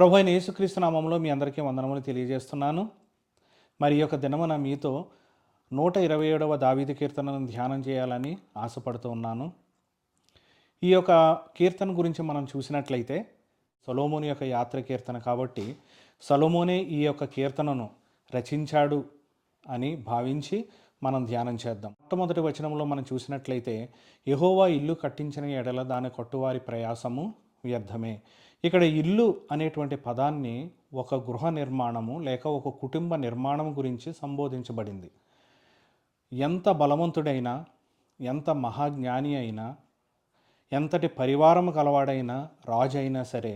ప్రభు అయిన యేసుక్రీస్తు నామంలో మీ అందరికీ వందనములు తెలియజేస్తున్నాను. మరి యొక్క దినమున మీతో నూట ఇరవై ఏడవ దావీది కీర్తనను ధ్యానం చేయాలని ఆశపడుతూ ఉన్నాను. ఈ యొక్క కీర్తన గురించి మనం చూసినట్లయితే సొలోమోని యొక్క యాత్ర కీర్తన కాబట్టి సొలోమోనే ఈ యొక్క కీర్తనను రచించాడు అని భావించి మనం ధ్యానం చేద్దాం. మొట్టమొదటి వచనంలో మనం చూసినట్లయితే యహోవా ఇల్లు కట్టించిన ఎడల దాని కట్టువారి ప్రయాసము వ్యర్థమే. ఇక్కడ ఇల్లు అనేటువంటి పదాన్ని ఒక గృహ నిర్మాణము లేక ఒక కుటుంబ నిర్మాణం గురించి సంబోధించబడింది. ఎంత బలవంతుడైనా ఎంత మహాజ్ఞాని అయినా ఎంతటి పరివారం కలవాడైనా రాజు అయినా సరే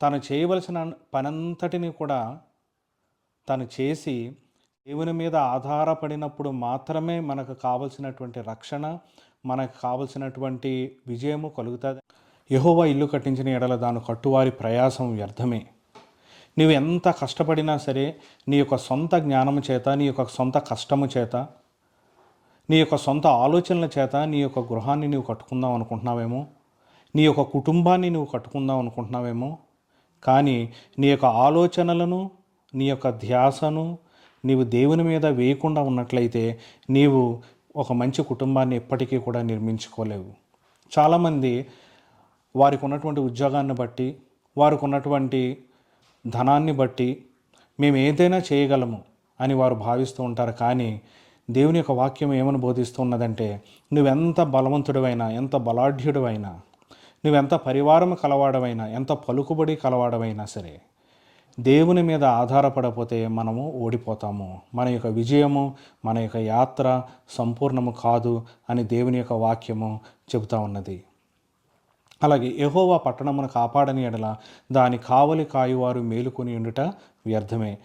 తను చేయవలసిన పనంతటిని కూడా తను చేసి దేవుని మీద ఆధారపడినప్పుడు మాత్రమే మనకు కావలసినటువంటి రక్షణ మనకు కావలసినటువంటి విజయము కలుగుతుంది. యహోవా ఇల్లు కట్టించిన ఎడల దాని కట్టువారి ప్రయాసం వ్యర్థమే. నీవు ఎంత కష్టపడినా సరే నీ యొక్క సొంత జ్ఞానము చేత నీ యొక్క సొంత కష్టము చేత నీ యొక్క సొంత ఆలోచనల చేత నీ యొక్క గృహాన్ని నువ్వు కట్టుకుందాం అనుకుంటున్నావేమో? నీ యొక్క కుటుంబాన్ని నువ్వు కట్టుకుందాం అనుకుంటున్నావేమో? కానీ నీ యొక్క ఆలోచనలను నీ యొక్క ధ్యాసను నీవు దేవుని మీద వేయకుండా ఉన్నట్లయితే నీవు ఒక మంచి కుటుంబాన్ని ఎప్పటికీ కూడా నిర్మించుకోలేవు. చాలామంది వారికి ఉన్నటువంటి ఉద్యోగాన్ని బట్టి వారికి ఉన్నటువంటి ధనాన్ని బట్టి మేము ఏదైనా చేయగలము అని వారు భావిస్తూ ఉంటారు. కానీ దేవుని యొక్క వాక్యం ఏమని బోధిస్తున్నదంటే నువ్వెంత బలవంతుడివైనా ఎంత బలాఢ్యుడివైనా నువ్వెంత పరివారం కలవాడవైనా ఎంత పలుకుబడి కలవాడవైనా సరే దేవుని మీద ఆధారపడపోతే మనము ఓడిపోతాము. మన యొక్క విజయము మన యొక్క యాత్ర సంపూర్ణము కాదు అని దేవుని యొక్క వాక్యము చెబుతా ఉన్నది. అలాగే ఎహోవా పట్టణమును కాపాడని ఎడల దాని కావలి కాయువారు మేలుకొని ఉండుట వ్యర్థమే.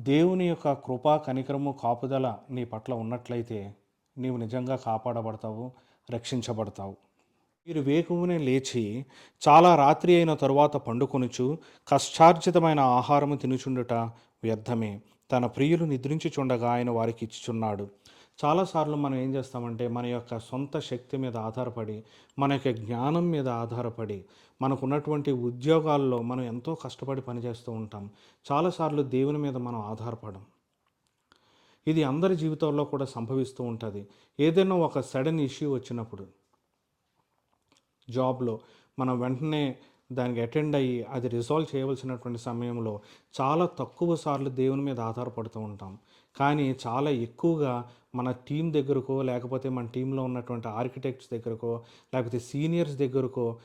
దేవుని యొక్క కృపా కనికరము కాపుదల నీ పట్ల ఉన్నట్లయితే నీవు నిజంగా కాపాడబడతావు రక్షించబడతావు. మీరు వేకువనే లేచి చాలా రాత్రి అయిన తరువాత పండుకొనుచు కష్టార్జితమైన ఆహారము తినుచుండుట వ్యర్థమే. తన ప్రియులు నిద్రించుచుండగా ఆయన వారికి ఇచ్చుచున్నాడు. చాలాసార్లు మనం ఏం చేస్తామంటే మన యొక్క సొంత శక్తి మీద ఆధారపడి మన యొక్క జ్ఞానం మీద ఆధారపడి మనకున్నటువంటి ఉద్యోగాల్లో మనం ఎంతో కష్టపడి పనిచేస్తూ ఉంటాం. చాలాసార్లు దేవుని మీద మనం ఆధారపడం. ఇది అందరి జీవితంలో కూడా సంభవిస్తూ ఉంటుంది. ఏదైనా ఒక సడన్ ఇష్యూ వచ్చినప్పుడు జాబ్లో మనం వెంటనే దానికి అటెండ్ అయ్యి అది రిజాల్వ్ చేయవలసినటువంటి సమయంలో చాలా తక్కువ సార్లు దేవుని మీద ఆధారపడుతూ ఉంటాం. కానీ చాలా ఎక్కువగా మన టీం దగ్గరకో లేకపోతే మన టీంలో ఉన్నటువంటి ఆర్కిటెక్ట్స్ దగ్గరకో లేకపోతే సీనియర్స్ దగ్గరకో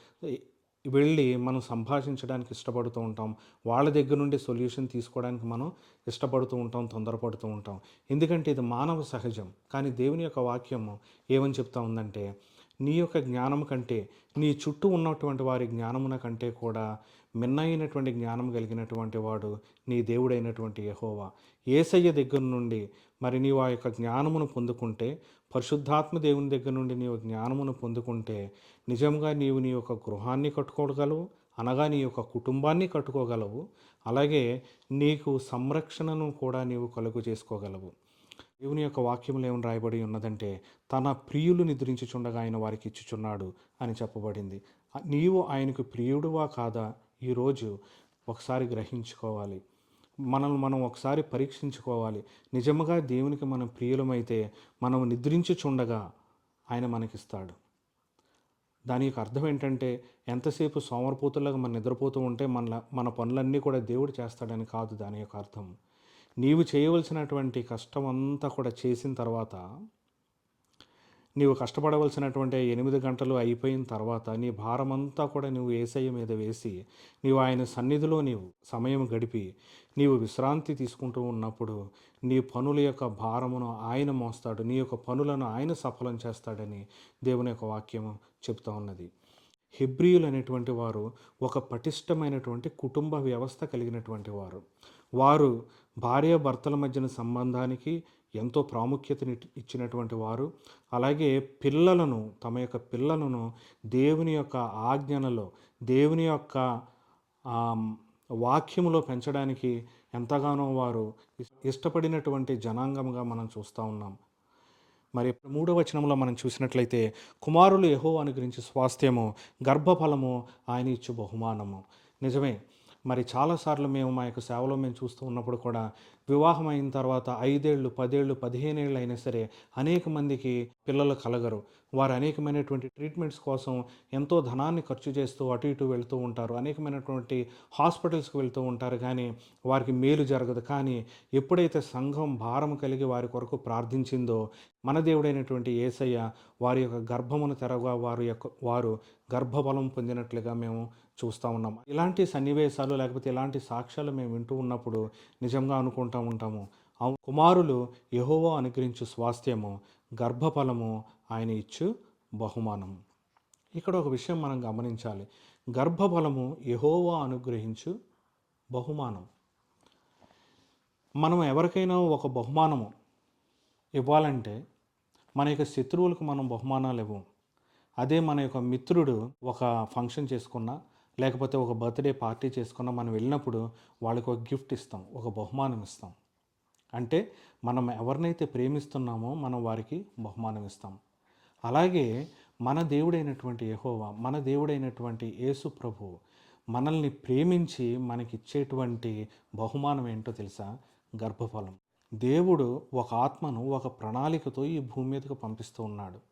వెళ్ళి మనం సంభాషించడానికి ఇష్టపడుతూ ఉంటాం. వాళ్ళ దగ్గర నుండి సొల్యూషన్ తీసుకోవడానికి మనం ఇష్టపడుతూ ఉంటాం తొందరపడుతూ ఉంటాం. ఎందుకంటే ఇది మానవ సహజం. కానీ దేవుని యొక్క వాక్యము ఏమని చెప్తా ఉందంటే నీ యొక్క జ్ఞానం కంటే నీ చుట్టూ ఉన్నటువంటి వారి జ్ఞానమున కంటే కూడా మిన్నైనటువంటి జ్ఞానం కలిగినటువంటి వాడు నీ దేవుడైనటువంటి యహోవా. ఏసయ్య దగ్గర నుండి మరి నీవు ఆ యొక్క జ్ఞానమును పొందుకుంటే పరిశుద్ధాత్మ దేవుని దగ్గర నుండి నీవు జ్ఞానమును పొందుకుంటే నిజంగా నీవు నీ యొక్క గృహాన్ని కట్టుకోగలవు అనగా నీ యొక్క కుటుంబాన్ని కట్టుకోగలవు అలాగే నీకు సంరక్షణను కూడా నీవు కలుగు చేసుకోగలవు. దేవుని యొక్క వాక్యంలో ఏమి రాయబడి ఉన్నదంటే తన ప్రియులు నిద్రించుచుండగా ఆయన వారికి ఇచ్చుచున్నాడు అని చెప్పబడింది. నీవు ఆయనకు ప్రియుడువా కాదా? ఈరోజు ఒకసారి గ్రహించుకోవాలి. మనల్ని మనం ఒకసారి పరీక్షించుకోవాలి. నిజముగా దేవునికి మనం ప్రియులమైతే మనం నిద్రించుచుండగా ఆయన మనకిస్తాడు. దాని యొక్క అర్థం ఏంటంటే ఎంతసేపు సోమరపోతులాగా మనం నిద్రపోతూ ఉంటే మన మన పనులన్నీ కూడా దేవుడు చేస్తాడని కాదు దాని యొక్క అర్థం. నీవు చేయవలసినటువంటి కష్టం అంతా కూడా చేసిన తర్వాత నీవు కష్టపడవలసినటువంటి ఎనిమిది గంటలు అయిపోయిన తర్వాత నీ భారమంతా కూడా నువ్వు ఏసయ్య మీద వేసి నీవు ఆయన సన్నిధిలో నీవు సమయం గడిపి నీవు విశ్రాంతి తీసుకుంటూ ఉన్నప్పుడు నీ పనుల యొక్క భారమును ఆయన మోస్తాడు నీ యొక్క పనులను ఆయన సఫలం చేస్తాడని దేవుని యొక్క వాక్యము చెప్తా ఉన్నది. హిబ్రియులు అనేటువంటి వారు ఒక పటిష్టమైనటువంటి కుటుంబ వ్యవస్థ కలిగినటువంటి వారు. వారు భార్య భర్తల మధ్యన సంబంధానికి ఎంతో ప్రాముఖ్యతని ఇచ్చినటువంటి వారు. అలాగే పిల్లలను తమ యొక్క పిల్లలను దేవుని యొక్క ఆజ్ఞలలో దేవుని యొక్క వాక్యములో పెంచడానికి ఎంతగానో వారు ఇష్టపడినటువంటి జనాంగంగా మనం చూస్తూ ఉన్నాం. మరి మూడవ వచనంలో మనం చూసినట్లయితే కుమారులు యహో గురించి స్వాస్థ్యము గర్భఫలము ఆయన ఇచ్చు బహుమానము. నిజమే మరి చాలాసార్లు మేము మా యొక్క సేవలో మేము చూస్తూ ఉన్నప్పుడు కూడా వివాహం అయిన తర్వాత ఐదేళ్ళు పదేళ్ళు పదిహేనేళ్ళు అయినా సరే అనేక మందికి పిల్లలు కలగరు. వారు అనేకమైనటువంటి ట్రీట్మెంట్స్ కోసం ఎంతో ధనాన్ని ఖర్చు చేస్తూ అటు ఇటు వెళ్తూ ఉంటారు. అనేకమైనటువంటి హాస్పిటల్స్కి వెళ్తూ ఉంటారు. కానీ వారికి మేలు జరగదు. కానీ ఎప్పుడైతే సంఘం భారం కలిగి వారి కొరకు ప్రార్థించిందో మన దేవుడైనటువంటి ఏసయ్య వారి యొక్క గర్భమును తెరగా వారు యొక్క వారు గర్భబలం పొందినట్లుగా మేము చూస్తూ ఉన్నాం. ఇలాంటి సన్నివేశాలు లేకపోతే ఇలాంటి సాక్ష్యాలు మేము వింటూ ఉన్నప్పుడు నిజంగా అనుకుంటాం ఉంటాము. కుమారులు యహోవా అనుగ్రహించు స్వాస్థ్యము గర్భఫలము ఆయన ఇచ్చు బహుమానము. ఇక్కడ ఒక విషయం మనం గమనించాలి. గర్భఫలము యహోవా అనుగ్రహించు బహుమానం మనం ఎవరికైనా ఒక బహుమానము ఇవ్వాలంటే మన యొక్క శత్రువులకు మనం బహుమానాలు ఇవ్వం అదే మన యొక్క మిత్రుడు ఒక ఫంక్షన్ చేసుకున్నా లేకపోతే ఒక బర్త్డే పార్టీ చేసుకున్న మనం వెళ్ళినప్పుడు వాళ్ళకి ఒక గిఫ్ట్ ఇస్తాం ఒక బహుమానం ఇస్తాం. అంటే మనం ఎవరినైతే ప్రేమిస్తున్నామో మనం వారికి బహుమానం ఇస్తాం. అలాగే మన దేవుడైనటువంటి యహోవా మన దేవుడైనటువంటి యేసు ప్రభు మనల్ని ప్రేమించి మనకిచ్చేటువంటి బహుమానం ఏంటో తెలుసా? గర్భఫలం. దేవుడు ఒక ఆత్మను ఒక ప్రణాళికతో ఈ భూమి మీదకు పంపిస్తూ ఉన్నాడు.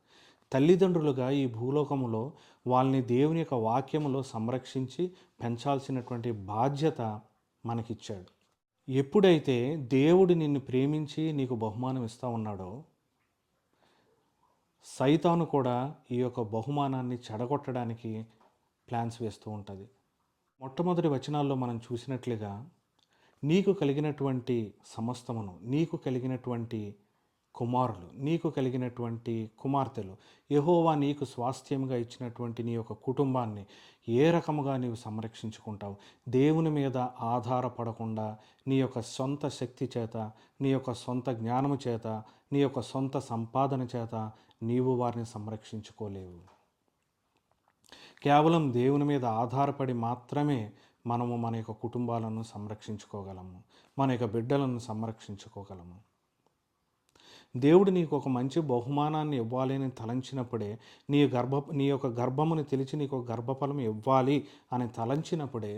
తల్లిదండ్రులుగా ఈ భూలోకములో వాళ్ళని దేవుని యొక్క వాక్యములో సంరక్షించి పెంచాల్సినటువంటి బాధ్యత మనకిచ్చాడు. ఎప్పుడైతే దేవుడు నిన్ను ప్రేమించి నీకు బహుమానం ఇస్తూ ఉన్నాడో సైతాను కూడా ఈ యొక్క బహుమానాన్ని చెడగొట్టడానికి ప్లాన్స్ వేస్తూ ఉంటుంది. మొట్టమొదటి వచనాల్లో మనం చూసినట్లుగా నీకు కలిగినటువంటి సమస్తమును నీకు కలిగినటువంటి కుమారులు నీకు కలిగినటువంటి కుమార్తెలు. యహోవా నీకు స్వాస్థ్యముగా ఇచ్చినటువంటి నీ యొక్క కుటుంబాన్ని ఏ రకముగా నీవు సంరక్షించుకుంటావు? దేవుని మీద ఆధారపడకుండా నీ యొక్క సొంత శక్తి చేత నీ యొక్క సొంత జ్ఞానము చేత నీ యొక్క సొంత సంపాదన చేత నీవు వారిని సంరక్షించుకోలేవు. కేవలం దేవుని మీద ఆధారపడి మాత్రమే మనము మన యొక్క కుటుంబాలను సంరక్షించుకోగలము మన యొక్క బిడ్డలను సంరక్షించుకోగలము. దేవుడు నీకు ఒక మంచి బహుమానాన్ని ఇవ్వాలి అని తలంచినప్పుడే నీ గర్భ నీ యొక్క గర్భముని తెలిసి నీకు ఒక గర్భఫలం ఇవ్వాలి అని తలంచినప్పుడే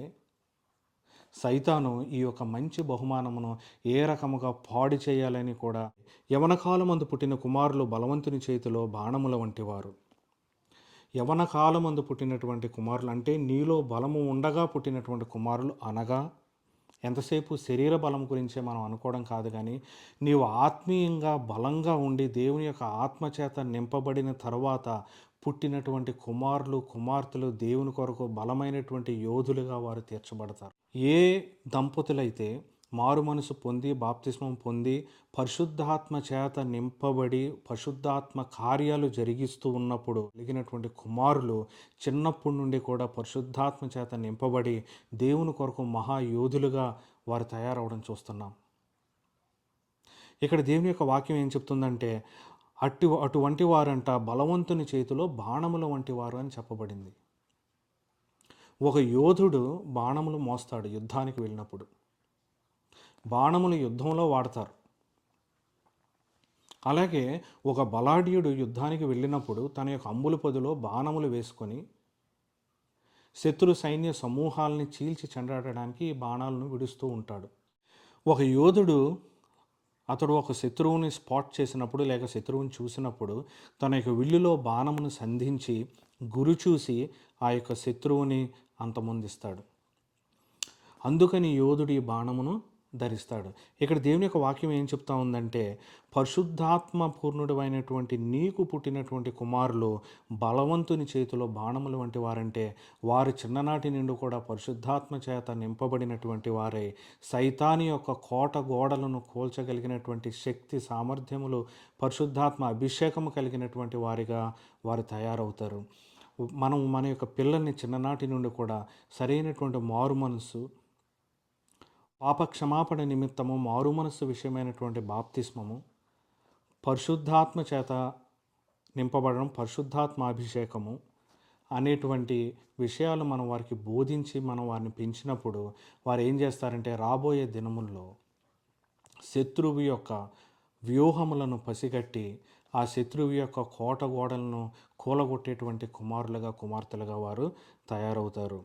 సైతాను ఈ యొక్క మంచి బహుమానమును ఏ రకముగా పాడు చేయాలని కూడా యవన కాలమందు పుట్టిన కుమారులు బలవంతుని చేతిలో బాణముల వంటివారు యవన కాలమందు పుట్టినటువంటి కుమారులు అంటే నీలో బలము ఉండగా పుట్టినటువంటి కుమారులు అనగా ఎంతసేపు శరీర బలం గురించే మనం అనుకోవడం కాదు కానీ నీవు ఆత్మీయంగా బలంగా ఉండి దేవుని యొక్క ఆత్మచేత నింపబడిన తర్వాత పుట్టినటువంటి కుమారులు కుమార్తెలు దేవుని కొరకు బలమైనటువంటి యోధులుగా వారు తీర్చబడతారు. ఏ దంపతులైతే మారు మనసు పొంది బాప్తిస్మం పొంది పరిశుద్ధాత్మ చేత నింపబడి పరిశుద్ధాత్మ కార్యాలు జరిగిస్తూ ఉన్నప్పుడు కలిగినటువంటి కుమారులు చిన్నప్పటి నుండి కూడా పరిశుద్ధాత్మ చేత నింపబడి దేవుని కొరకు మహాయోధులుగా వారు తయారవడం చూస్తున్నాం. ఇక్కడ దేవుని యొక్క వాక్యం ఏం చెప్తుందంటే అట్టి అటువంటి వారంట బలవంతుని చేతిలో బాణముల వంటి వారు అని చెప్పబడింది. ఒక యోధుడు బాణములు మోస్తాడు యుద్ధానికి వెళ్ళినప్పుడు. బాణములు యుద్ధంలో వాడతారు. అలాగే ఒక బలాఢ్యుడు యుద్ధానికి వెళ్ళినప్పుడు తన యొక్క అంబుల పొదిలో బాణములు వేసుకొని శత్రు సైన్య సమూహాలని చీల్చి చెండాడడానికి ఈ బాణాలను విడుస్తూ ఉంటాడు. ఒక యోధుడు అతడు ఒక శత్రువుని స్పాట్ చేసినప్పుడు లేక శత్రువుని చూసినప్పుడు తన యొక్క విల్లులో బాణమును సంధించి గురు చూసి ఆ యొక్క శత్రువుని అంతమొందిస్తాడు. అందుకని యోధుడి బాణమును ధరిస్తాడు. ఇక్కడ దేవుని యొక్క వాక్యం ఏం చెప్తా ఉందంటే పరిశుద్ధాత్మ పూర్ణుడు అయినటువంటి నీకు పుట్టినటువంటి కుమారులు బలవంతుని చేతిలో బాణములు వంటి వారంటే వారు చిన్ననాటి నుండి కూడా పరిశుద్ధాత్మ చేత నింపబడినటువంటి వారే. సైతాని యొక్క కోట గోడలను కోల్చగలిగినటువంటి శక్తి సామర్థ్యములు పరిశుద్ధాత్మ అభిషేకము కలిగినటువంటి వారిగా వారు తయారవుతారు. మనం మన యొక్క పిల్లల్ని చిన్ననాటి నుండి కూడా సరైనటువంటి మారు మనసు పాప క్షమాపణ నిమిత్తము మారు మనస్సు విషయమైనటువంటి బాప్తిస్మము పరిశుద్ధాత్మ చేత నింపబడడం పరిశుద్ధాత్మాభిషేకము అనేటువంటి విషయాలు మనం వారికి బోధించి మనం వారిని పెంచినప్పుడు వారు ఏం చేస్తారంటే రాబోయే దినముల్లో శత్రువు యొక్క వ్యూహములను పసిగట్టి ఆ శత్రువు యొక్క కోట గోడలను కూలగొట్టేటువంటి కుమారులుగా కుమార్తెలుగా వారు తయారవుతారు.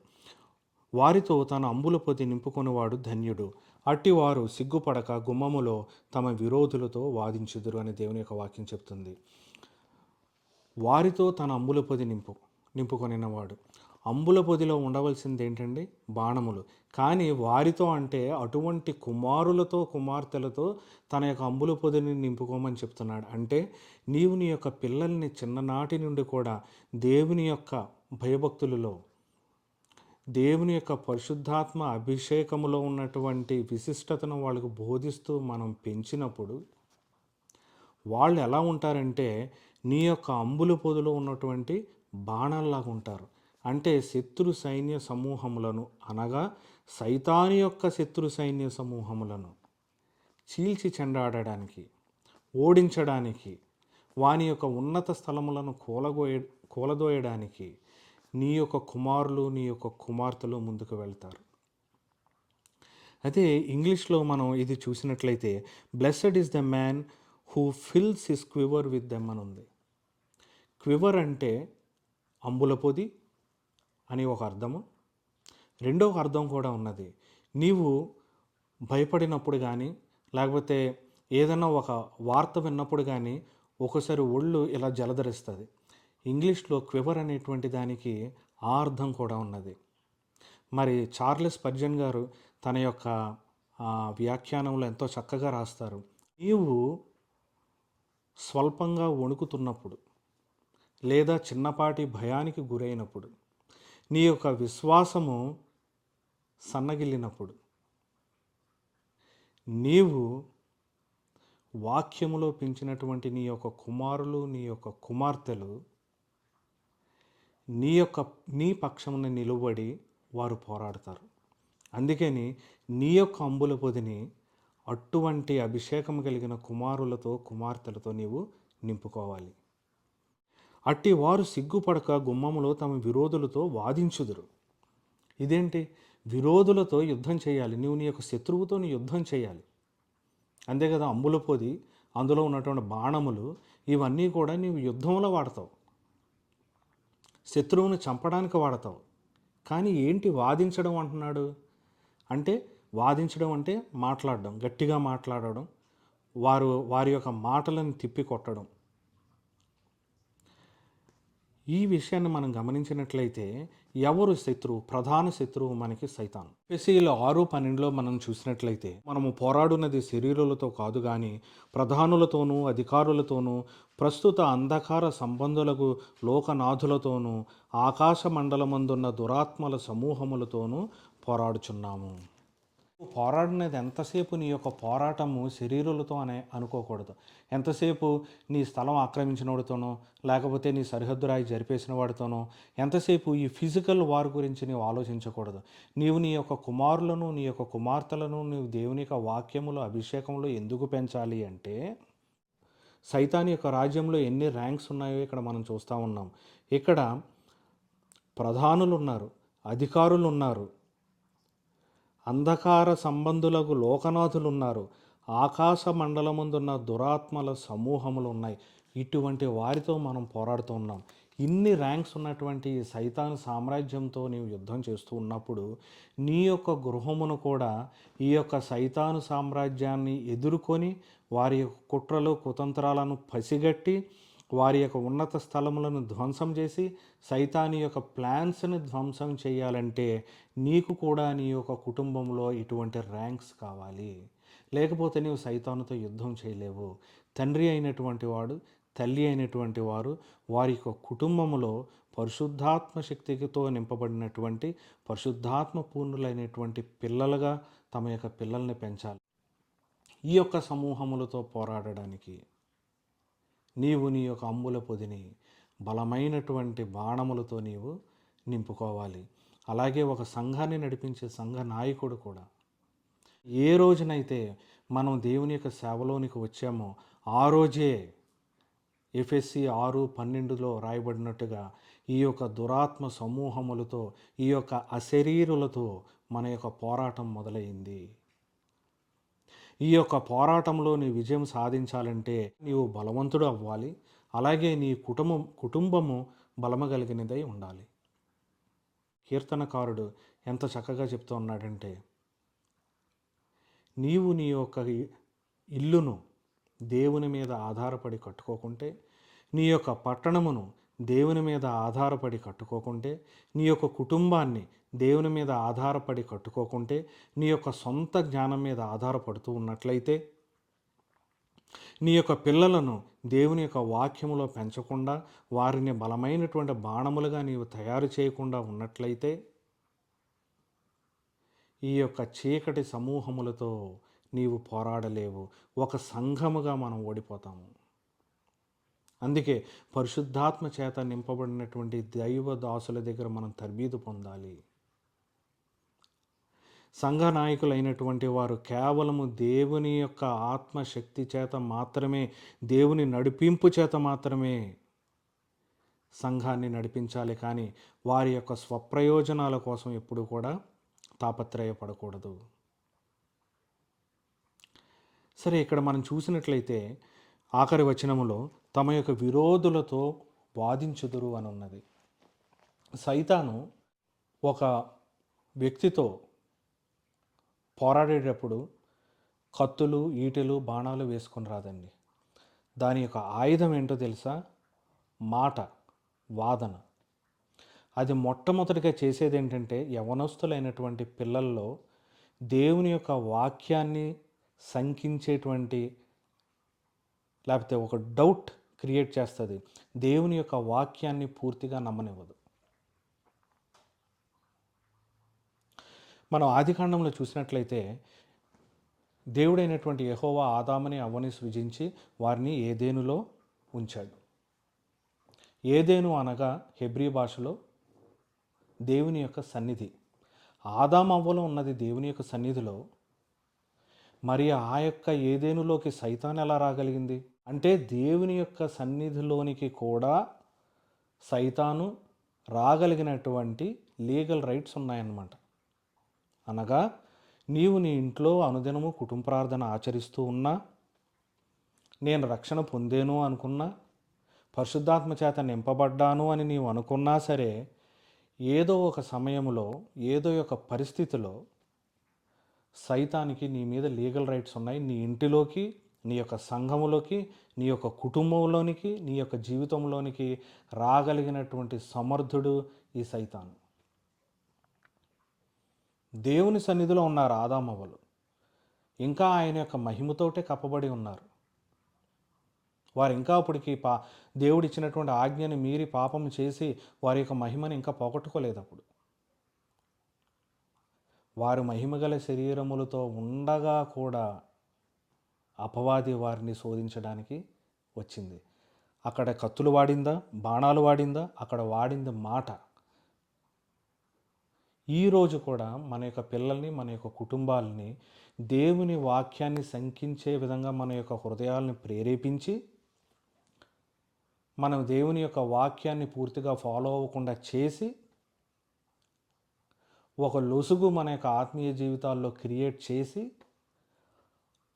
వారితో తన అంబుల పొది నింపుకొనివాడు ధన్యుడు. అట్టివారు సిగ్గుపడక గుమ్మములో తమ విరోధులతో వాదించుదురు అని దేవుని యొక్క వాక్యం చెప్తుంది. వారితో తన అంబుల పొది నింపు నింపుకొనినవాడు. అంబుల పొదిలో ఉండవలసింది ఏంటండి బాణములు. కానీ వారితో అంటే అటువంటి కుమారులతో కుమార్తెలతో తన యొక్క అంబుల పొదిని నింపుకోమని చెప్తున్నాడు. అంటే నీవు నీ యొక్క పిల్లల్ని చిన్ననాటి నుండి కూడా దేవుని యొక్క భయభక్తులలో దేవుని యొక్క పరిశుద్ధాత్మ అభిషేకములో ఉన్నటువంటి విశిష్టతను వాళ్ళకు బోధిస్తూ మనం పెంచినప్పుడు వాళ్ళు ఎలా ఉంటారంటే నీ యొక్క అంబుల పొదులో ఉన్నటువంటి బాణాల్లాగా ఉంటారు. అంటే శత్రు సైన్య సమూహములను అనగా సైతాని యొక్క శత్రు సైన్య సమూహములను చీల్చి చెండాడడానికి ఓడించడానికి వాని యొక్క ఉన్నత స్థలములను కూలగోయ కూలదోయడానికి నీ యొక్క కుమారులు నీ యొక్క కుమార్తెలు ముందుకు వెళ్తారు. అదే ఇంగ్లీష్లో మనం ఇది చూసినట్లయితే blessed is the man who fills his quiver with them అని ఉంది. క్వివర్ అంటే అంబుల పొది అని ఒక అర్థము. రెండవ అర్థం కూడా ఉన్నది. నీవు భయపడినప్పుడు కానీ లేకపోతే ఏదైనా ఒక వార్త విన్నప్పుడు కానీ ఒకసారి ఒళ్ళు ఇలా జలధరిస్తుంది. ఇంగ్లీష్లో క్వివర్ అనేటువంటి దానికి ఆ అర్థం కూడా ఉన్నది. మరి చార్లెస్ పర్జన్ గారు తన యొక్క వ్యాఖ్యానంలో ఎంతో చక్కగా రాస్తారు. నీవు స్వల్పంగా వణుకుతున్నప్పుడు లేదా చిన్నపాటి భయానికి గురైనప్పుడు నీ యొక్క విశ్వాసము సన్నగిల్లినప్పుడు నీవు వాక్యములో పెంచినటువంటి నీ యొక్క కుమారులు నీ యొక్క కుమార్తెలు నీ యొక్క నీ పక్షమున నిలబడి వారు పోరాడతారు. అందుకని నీ యొక్క అంబుల పొదిని అటువంటి అభిషేకం కలిగిన కుమారులతో కుమార్తెలతో నీవు నింపుకోవాలి. అట్టి వారు సిగ్గుపడక గుమ్మములో తమ విరోధులతో వాదించుదురు. ఇదేంటి? విరోధులతో యుద్ధం చేయాలి. నువ్వు నీ యొక్క శత్రువుతో నీ యుద్ధం చేయాలి. అంతే కదా అంబుల పొది అందులో ఉన్నటువంటి బాణములు ఇవన్నీ కూడా నీవు యుద్ధంలో వాడతావు. శత్రువును చంపడానికి వాడతావు. కానీ ఏంటి వాదించడం అంటున్నాడు? అంటే వాదించడం అంటే మాట్లాడడం గట్టిగా మాట్లాడడం వారు వారి యొక్క మాటలను తిప్పి కొట్టడం. ఈ విషయాన్ని మనం గమనించినట్లయితే ఎవరు శత్రువు? ప్రధాన శత్రువు మనకి సైతాన్. ఎస్సీలో ఆరు పన్నెండులో మనం చూసినట్లయితే మనము పోరాడున్నది శరీరులతో కాదు కానీ ప్రధానులతోనూ అధికారులతోనూ ప్రస్తుత అంధకార సంబంధులకు లోకనాథులతోనూ ఆకాశ మండలమందున్న దురాత్మల సమూహములతోనూ పోరాడుచున్నాము. పోరాడినది ఎంతసేపు నీ యొక్క పోరాటము శరీరులతో అనే అనుకోకూడదు. ఎంతసేపు నీ స్థలం ఆక్రమించినవాడితోనో లేకపోతే నీ సరిహద్దు రాయి జరిపేసిన వాడితోనో ఎంతసేపు ఈ ఫిజికల్ వార్ గురించి నీవు ఆలోచించకూడదు. నీవు నీ యొక్క కుమారులను నీ యొక్క కుమార్తెలను నీవు దేవుని యొక్క వాక్యములు అభిషేకంలో ఎందుకు పెంచాలి అంటే సైతాన్ యొక్క రాజ్యంలో ఎన్ని ర్యాంక్స్ ఉన్నాయో ఇక్కడ మనం చూస్తూ ఉన్నాం. ఇక్కడ ప్రధానులు ఉన్నారు అధికారులు ఉన్నారు అంధకార సంబంధులకు లోకనాథులు ఉన్నారు ఆకాశ మండలముందున్న దురాత్మల సమూహములు ఉన్నాయి ఇటువంటి వారితో మనం పోరాడుతూ ఉన్నాం. ఇన్ని ర్యాంక్స్ ఉన్నటువంటి సైతాన్ సామ్రాజ్యంతో నీవు యుద్ధం చేస్తూ ఉన్నప్పుడు నీ యొక్క గృహమును కూడా ఈ యొక్క సైతాను సామ్రాజ్యాన్ని ఎదుర్కొని వారి యొక్క కుట్రలు కుతంత్రాలను పసిగట్టి వారి యొక్క ఉన్నత స్థలములను ధ్వంసం చేసి సైతాని యొక్క ప్లాన్స్ని ధ్వంసం చేయాలంటే నీకు కూడా నీ యొక్క కుటుంబంలో ఇటువంటి ర్యాంక్స్ కావాలి. లేకపోతే నీవు సైతానుతో యుద్ధం చేయలేవు. తండ్రి అయినటువంటి వాడు తల్లి అయినటువంటి వారు వారి యొక్క కుటుంబములో పరిశుద్ధాత్మ శక్తితో నింపబడినటువంటి పరిశుద్ధాత్మ పూర్ణులైనటువంటి పిల్లలుగా తమ యొక్క పిల్లల్ని పెంచాలి. ఈ యొక్క సమూహములతో పోరాడడానికి నీవు నీ యొక్క అంబుల పొదిని బలమైనటువంటి బాణములతో నీవు నింపుకోవాలి. అలాగే ఒక సంఘాన్ని నడిపించే సంఘ నాయకుడు కూడా. ఏ రోజునైతే మనం దేవుని యొక్క సేవలోనికి వచ్చామో ఆ రోజే ఎఫ్ఎస్సి ఆరు పన్నెండులో రాయబడినట్టుగా ఈ యొక్క దురాత్మ సమూహములతో ఈ యొక్క అశరీరులతో మన యొక్క పోరాటం మొదలైంది. ఈ యొక్క పోరాటంలో నీ విజయం సాధించాలంటే నీవు బలవంతుడు అవ్వాలి. అలాగే నీ కుటుంబం కుటుంబము బలమగలిగినదై ఉండాలి. కీర్తనకారుడు ఎంత చక్కగా చెప్తూ ఉన్నాడంటే నీవు నీ యొక్క ఇల్లును దేవుని మీద ఆధారపడి కట్టుకోకుంటే నీ యొక్క పట్టణమును దేవుని మీద ఆధారపడి కట్టుకోకుంటే నీ యొక్క కుటుంబాన్ని దేవుని మీద ఆధారపడి కట్టుకోకుంటే నీ యొక్క సొంత జ్ఞానం మీద ఆధారపడుతూ ఉన్నట్లయితే నీ యొక్క పిల్లలను దేవుని యొక్క వాక్యములో పెంచకుండా వారిని బలమైనటువంటి బాణములుగా నీవు తయారు చేయకుండా ఉన్నట్లయితే ఈ యొక్క చీకటి సమూహములతో నీవు పోరాడలేవు. ఒక సంఘముగా మనం ఓడిపోతాము. అందుకే పరిశుద్ధాత్మ చేత నింపబడినటువంటి దైవ దాసుల దగ్గర మనం తర్బీదు పొందాలి. సంఘ నాయకులైనటువంటి వారు కేవలము దేవుని యొక్క ఆత్మశక్తి చేత మాత్రమే దేవుని నడిపింపు చేత మాత్రమే సంఘాన్ని నడిపించాలి. కానీ వారి యొక్క స్వప్రయోజనాల కోసం ఎప్పుడు కూడా తాపత్రయపడకూడదు. సరే ఇక్కడ మనం చూసినట్లయితే ఆఖరి వచనములో తమ యొక్క విరోధులతో వాదించుదురు అని ఉన్నది సైతాను ఒక వ్యక్తితో పోరాడేటప్పుడు కత్తులు ఈటెలు బాణాలు వేసుకుని రాదండి. దాని యొక్క ఆయుధం ఏంటో తెలుసా? మాట వాదన. అది మొట్టమొదటిగా చేసేది ఏంటంటే యవనస్తులైనటువంటి పిల్లల్లో దేవుని యొక్క వాక్యాన్ని శంకించేటువంటి లేకపోతే ఒక డౌట్ క్రియేట్ చేస్తుంది. దేవుని యొక్క వాక్యాన్ని పూర్తిగా నమ్మనివ్వదు. మనం ఆదికాండంలో చూసినట్లయితే దేవుడైనటువంటి యహోవా ఆదామని అవ్వని సృజించి వారిని ఏదేనులో ఉంచాడు. ఏదేను అనగా హెబ్రీ భాషలో దేవుని యొక్క సన్నిధి. ఆదాం అవ్వలో ఉన్నది దేవుని యొక్క సన్నిధిలో మరి ఆ యొక్క ఏదేనులోకి సైతాన్ ఎలా రాగలిగింది? అంటే దేవుని యొక్క సన్నిధిలోనికి కూడా సైతాను రాగలిగినటువంటి లీగల్ రైట్స్ ఉన్నాయన్నమాట. అనగా నీవు నీ ఇంట్లో అనుదినము కుటుంబ ప్రార్థన ఆచరిస్తూ ఉన్నా నేను రక్షణ పొందేను అనుకున్నా పరిశుద్ధాత్మ చేత నింపబడ్డాను అని నీవు అనుకున్నా సరే ఏదో ఒక సమయంలో ఏదో ఒక పరిస్థితిలో సైతానికి నీ మీద లీగల్ రైట్స్ ఉన్నాయి. నీ ఇంటిలోకి నీ యొక్క సంఘములోకి నీ యొక్క కుటుంబంలోనికి నీ యొక్క జీవితంలోనికి రాగలిగినటువంటి సమర్థుడు ఈ సైతాను. దేవుని సన్నిధిలో ఉన్నారు ఆదామవ్వలు ఇంకా ఆయన యొక్క మహిమతోటే కప్పబడి ఉన్నారు. వారు ఇంకా అప్పటికి పా దేవుడు ఇచ్చినటువంటి ఆజ్ఞని మీరి పాపం చేసి వారి యొక్క మహిమని ఇంకా పోగొట్టుకోలేదు అప్పుడు. వారు మహిమగల శరీరములతో ఉండగా కూడా అపవాది వారిని శోధించడానికి వచ్చింది. అక్కడ కత్తులు వాడిందా? బాణాలు వాడిందా? అక్కడ వాడింది మాట. ఈరోజు కూడా మన యొక్క పిల్లల్ని మన యొక్క కుటుంబాలని దేవుని వాక్యాన్ని శంకించే విధంగా మన యొక్క హృదయాలను ప్రేరేపించి మనం దేవుని యొక్క వాక్యాన్ని పూర్తిగా ఫాలో అవ్వకుండా చేసి ఒక లొసుగు మన యొక్క ఆత్మీయ జీవితాల్లో క్రియేట్ చేసి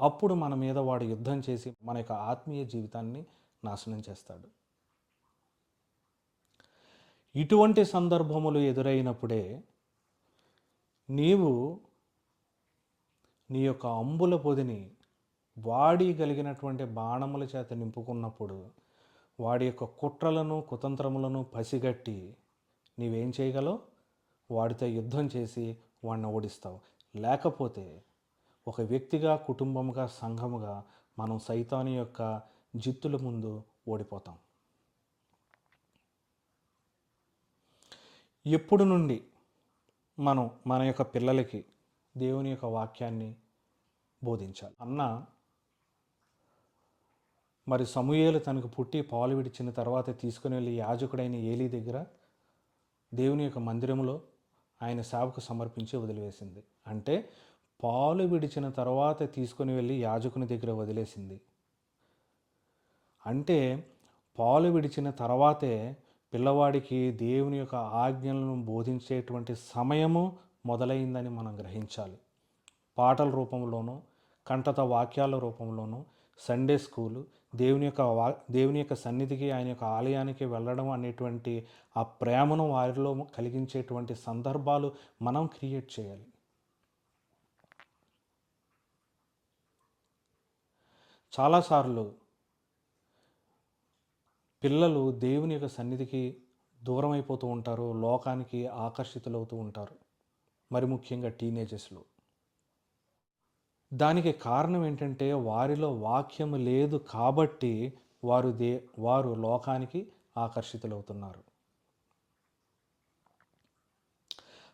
అప్పుడు మన మీద వాడు యుద్ధం చేసి మన యొక్క ఆత్మీయ జీవితాన్ని నాశనం చేస్తాడు. ఇటువంటి సందర్భములు ఎదురైనప్పుడే నీవు నీ యొక్క అంబుల పొదిని వాడి కలిగినటువంటి బాణముల చేత నింపుకున్నప్పుడు వాడి యొక్క కుట్రలను కుతంత్రములను పసిగట్టి నీవేం చేయగలవు? వాడితో యుద్ధం చేసి వాడిని ఓడిస్తావు. లేకపోతే ఒక వ్యక్తిగా కుటుంబంగా సంఘముగా మనం సైతాని యొక్క జిత్తుల ముందు ఓడిపోతాం. ఎప్పుడు నుండి మనం మన యొక్క పిల్లలకి దేవుని యొక్క వాక్యాన్ని బోధించాలి? అన్న మరి సమూయేలు తనకు పుట్టి పాలు విడిచిన తర్వాత తీసుకుని వెళ్ళి యాజకుడైన ఏలీ దగ్గర దేవుని యొక్క మందిరంలో ఆయన సేవకు సమర్పించి వదిలివేసింది. అంటే పాలు విడిచిన తర్వాత తీసుకొని వెళ్ళి యాజకుని దగ్గర వదిలేసింది. అంటే పాలు విడిచిన తర్వాతే పిల్లవాడికి దేవుని యొక్క ఆజ్ఞలను బోధించేటువంటి సమయము మొదలైందని మనం గ్రహించాలి. పాటల రూపంలోనూ కంటత వాక్యాల రూపంలోనూ సండే స్కూలు దేవుని యొక్క వా దేవుని యొక్క సన్నిధికి ఆయన యొక్క ఆలయానికి వెళ్ళడం అనేటువంటి ఆ ప్రేమను వారిలో కలిగించేటువంటి సందర్భాలు మనం క్రియేట్ చేయాలి. చాలాసార్లు పిల్లలు దేవుని యొక్క సన్నిధికి దూరం అయిపోతూ ఉంటారు లోకానికి ఆకర్షితులవుతూ ఉంటారు. మరి ముఖ్యంగా టీనేజెస్లో దానికి కారణం ఏంటంటే వారిలో వాక్యం లేదు కాబట్టి వారు దే వారు లోకానికి ఆకర్షితులవుతున్నారు.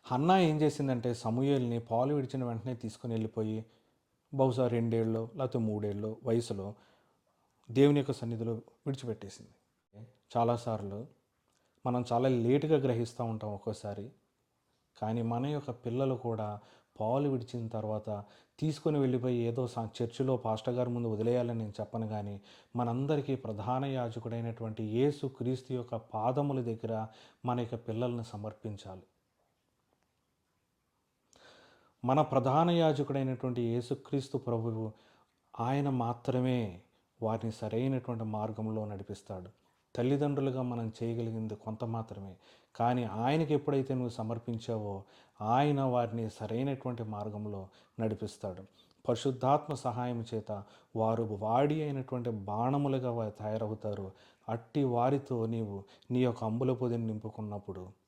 హన్నా ఏం చేసిందంటే సమూహల్ని పాలు విడిచిన వెంటనే తీసుకుని వెళ్ళిపోయి బహుశా రెండేళ్ళు లేకపోతే మూడేళ్ళు వయసులో దేవుని యొక్క సన్నిధిలో విడిచిపెట్టేసింది. చాలాసార్లు మనం చాలా లేటుగా గ్రహిస్తూ ఉంటాం ఒక్కోసారి కానీ మన యొక్క పిల్లలు కూడా పాలు విడిచిన తర్వాత తీసుకొని వెళ్ళిపోయి ఏదో సా- చర్చిలో పాస్టర్ గారి ముందు వదిలేయాలని నేను చెప్పను కానీ మనందరికీ ప్రధాన యాజకుడైనటువంటి యేసు క్రీస్తు యొక్క పాదముల దగ్గర మన యొక్క పిల్లల్ని సమర్పించాలి. మన ప్రధాన యాజకుడైనటువంటి యేసుక్రీస్తు ప్రభువు ఆయన మాత్రమే వారిని సరైనటువంటి మార్గంలో నడిపిస్తాడు. తల్లిదండ్రులుగా మనం చేయగలిగింది కొంత మాత్రమే. కానీ ఆయనకి ఎప్పుడైతే నువ్వు సమర్పించావో ఆయన వారిని సరైనటువంటి మార్గంలో నడిపిస్తాడు. పరిశుద్ధాత్మ సహాయం చేత వారు వాడి అయినటువంటి బాణములుగా తయారవుతారు. అట్టి వారితో నీవు నీ యొక్క అంబుల పొదిని నింపుకున్నప్పుడు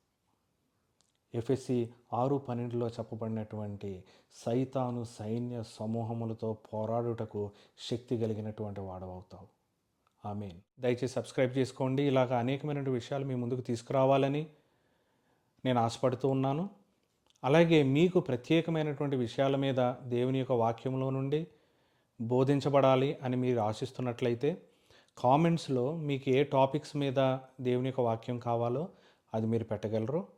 ఎఫ్ఎస్సి ఆరు పన్నెండులో చెప్పబడినటువంటి సైతాను సైన్య సమూహములతో పోరాడుటకు శక్తి కలిగినటువంటి వాడవవుతావు. ఆమెన్. దయచేసి సబ్స్క్రైబ్ చేసుకోండి. ఇలాగ అనేకమైన విషయాలు మీ ముందుకు తీసుకురావాలని నేను ఆశపడుతూ ఉన్నాను. అలాగే మీకు ప్రత్యేకమైనటువంటి విషయాల మీద దేవుని యొక్క వాక్యంలో నుండి బోధించబడాలి అని మీరు ఆశిస్తున్నట్లయితే కామెంట్స్లో మీకు ఏ టాపిక్స్ మీద దేవుని యొక్క వాక్యం కావాలో అది మీరు పెట్టగలరు.